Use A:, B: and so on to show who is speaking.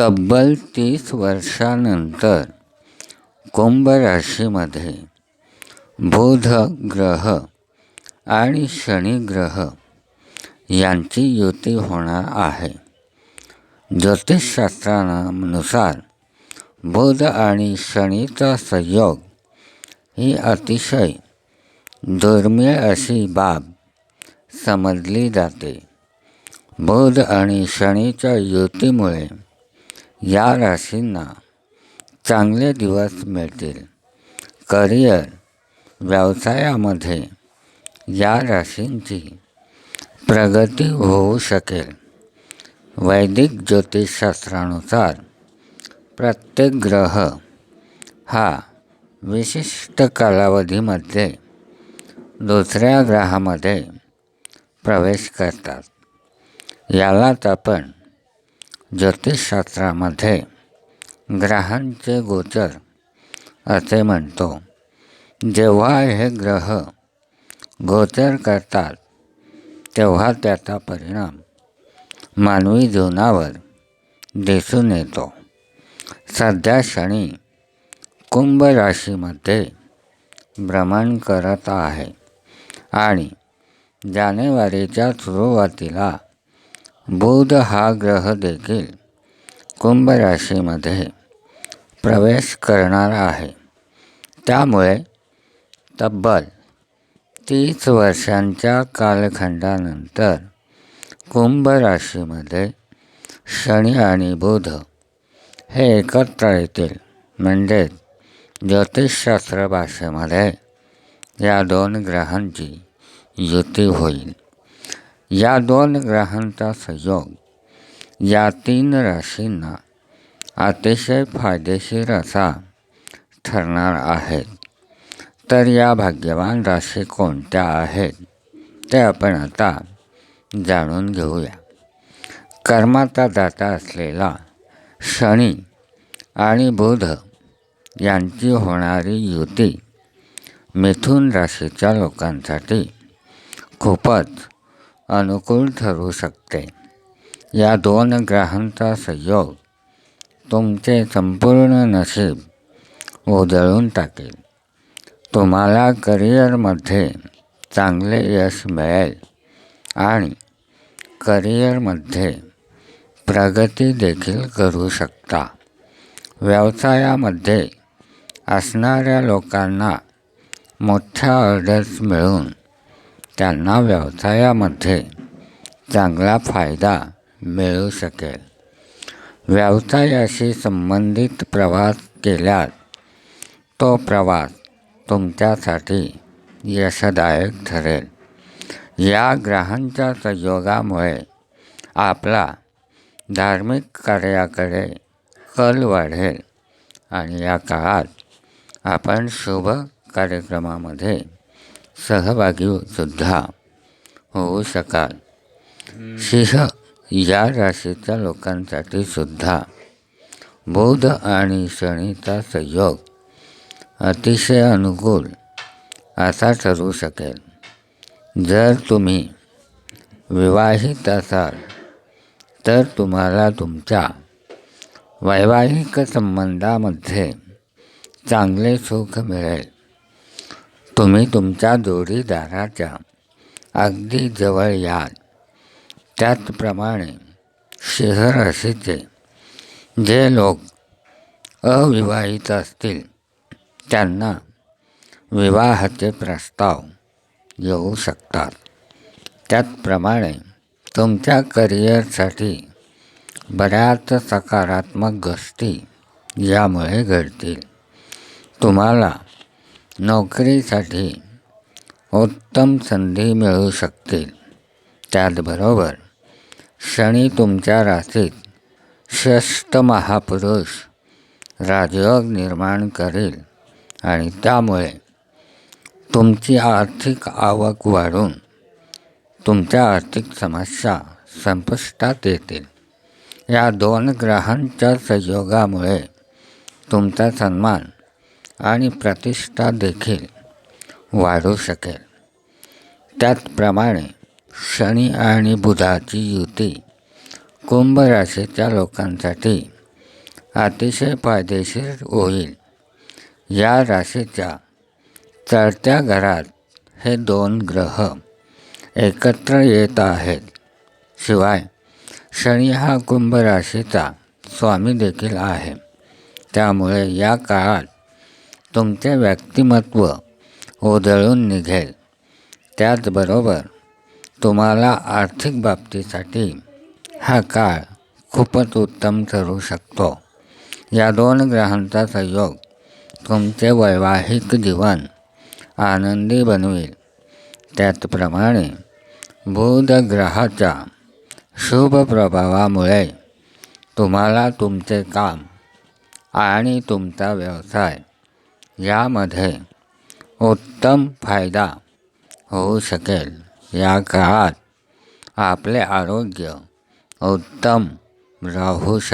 A: तब्बल तीस वर्षानंतर कुंभ राशीमध्ये बुध ग्रह आणि शनी ग्रह यांची युती होणार आहे. ज्योतिषशास्त्रानुसार बुध आणि शनीचा संयोग ही अतिशय दुर्मिळ अशी बाब समजली जाते. बुध आणि शनीच्या युतीमुळे या राशींना चांगले दिवस मिळतील. करिअर व्यवसायामध्ये या राशींची प्रगती होऊ शकेल. वैदिक ज्योतिषशास्त्रानुसार प्रत्येक ग्रह हा विशिष्ट कालावधीमध्ये दुसऱ्या ग्रहामध्ये प्रवेश करतात. यालाच आपण ज्योतिषशास्त्रामध्ये ग्रहांचे गोचर असे म्हणतो. जेव्हा हे ग्रह गोचर करतात तेव्हा त्याचा परिणाम मानवी जीवनावर दिसून येतो. सध्या शनी कुंभ राशीमध्ये भ्रमण करत आहे आणि जानेवारीच्या सुरुवातीला बुध हा ग्रह देखील कुंभ राशीमध्ये प्रवेश करणार आहे. त्यामुळे तब्बल तीस वर्षांच्या कालखंडानंतर कुंभ राशीमध्ये शनी आणि बुध हे एकत्र येतील. म्हणजेच ज्योतिषशास्त्र भाषेमध्ये या दोन ग्रहांची युती होईल. या दोन ग्रहांचा संयोग या तीन राशींना अतिशय फायदेशीर असा ठरणार आहेत तर या भाग्यवान राशी कोणत्या आहेत ते आपण आता जाणून घेऊया. कर्माचा दाता असलेला शनी आणि बुध यांची होणारी युती मिथुन राशीच्या लोकांसाठी खूपच अनुकूल ठरू शकते. या दोन ग्रहांचा संयोग तुमचे संपूर्ण नशीब उधळून टाकेल. तुम्हाला करिअरमध्ये चांगले यश मिळेल आणि करिअरमध्ये प्रगती देखील करू शकता. व्यवसायामध्ये असणाऱ्या लोकांना मोठ्या ऑर्डर्स मिळून त्यांना व्यवसायामध्ये चांगला फायदा मिळू शकेल. व्यवसायाशी संबंधित प्रवास केल्यास तो प्रवास तुमच्यासाठी यशदायक ठरेल. या ग्रहांच्या संयोगामुळे आपला धार्मिक कार्याकडे कल वाढेल आणि या काळात आपण शुभ कार्यक्रमामध्ये सहभागी सुद्धा होऊ शकाल. सिंह या राशीच्या लोकांसाठी सुद्धा बुध आणि शनीचा संयोग अतिशय अनुकूल असा ठरू शकेल. जर तुम्ही विवाहित असाल तर तुम्हाला तुमच्या वैवाहिक संबंधामध्ये चांगले सुख मिळेल. तुम्ही तुमच्या जोडीदाराच्या अगदी जवळ याल. त्याचप्रमाणे शहर जे लोक अविवाहित असतील त्यांना विवाहाचे प्रस्ताव येऊ शकतात. त्याचप्रमाणे तुमच्या करिअरसाठी बऱ्याच सकारात्मक गोष्टी यामुळे घडतील. तुम्हाला नोकरीसाठी उत्तम संधी मिळू शकतील त्याचबरोबर शनी तुमच्या राशीत श्रेष्ठ महापुरुष राजयोग निर्माण करेल आणि त्यामुळे तुमची आर्थिक आवक वाढून तुमच्या आर्थिक समस्या संपुष्टात येतील. या दोन ग्रहांच्या संयोगामुळे तुमचा सन्मान आणि प्रतिष्ठा देखील वाढू शकेल. त्याचप्रमाणे शनी आणि बुधाची युती कुंभ राशीच्या लोकांसाठी अतिशय फायदेशीर होईल. या राशीच्या चढत्या घरात हे दोन ग्रह एकत्र येत आहेत. शिवाय शनी हा कुंभ राशीचा स्वामी देखील आहे. त्यामुळे या काळात तुमचे व्यक्तिमत्व उधळून निघेल. त्याचबरोबर तुम्हाला आर्थिक बाबतीसाठी हा काळ खूपच उत्तम ठरू शकतो. या दोन ग्रहांचा संयोग तुमचे वैवाहिक जीवन आनंदी बनवेल. त्याचप्रमाणे बुध ग्रहाच्या शुभ प्रभावामुळे तुम्हाला तुमचे काम आणि तुमचा व्यवसाय यामध्ये उत्तम फ़ायदा होऊ शकेल. या काळात आपले आरोग्य उत्तम राहू शकेल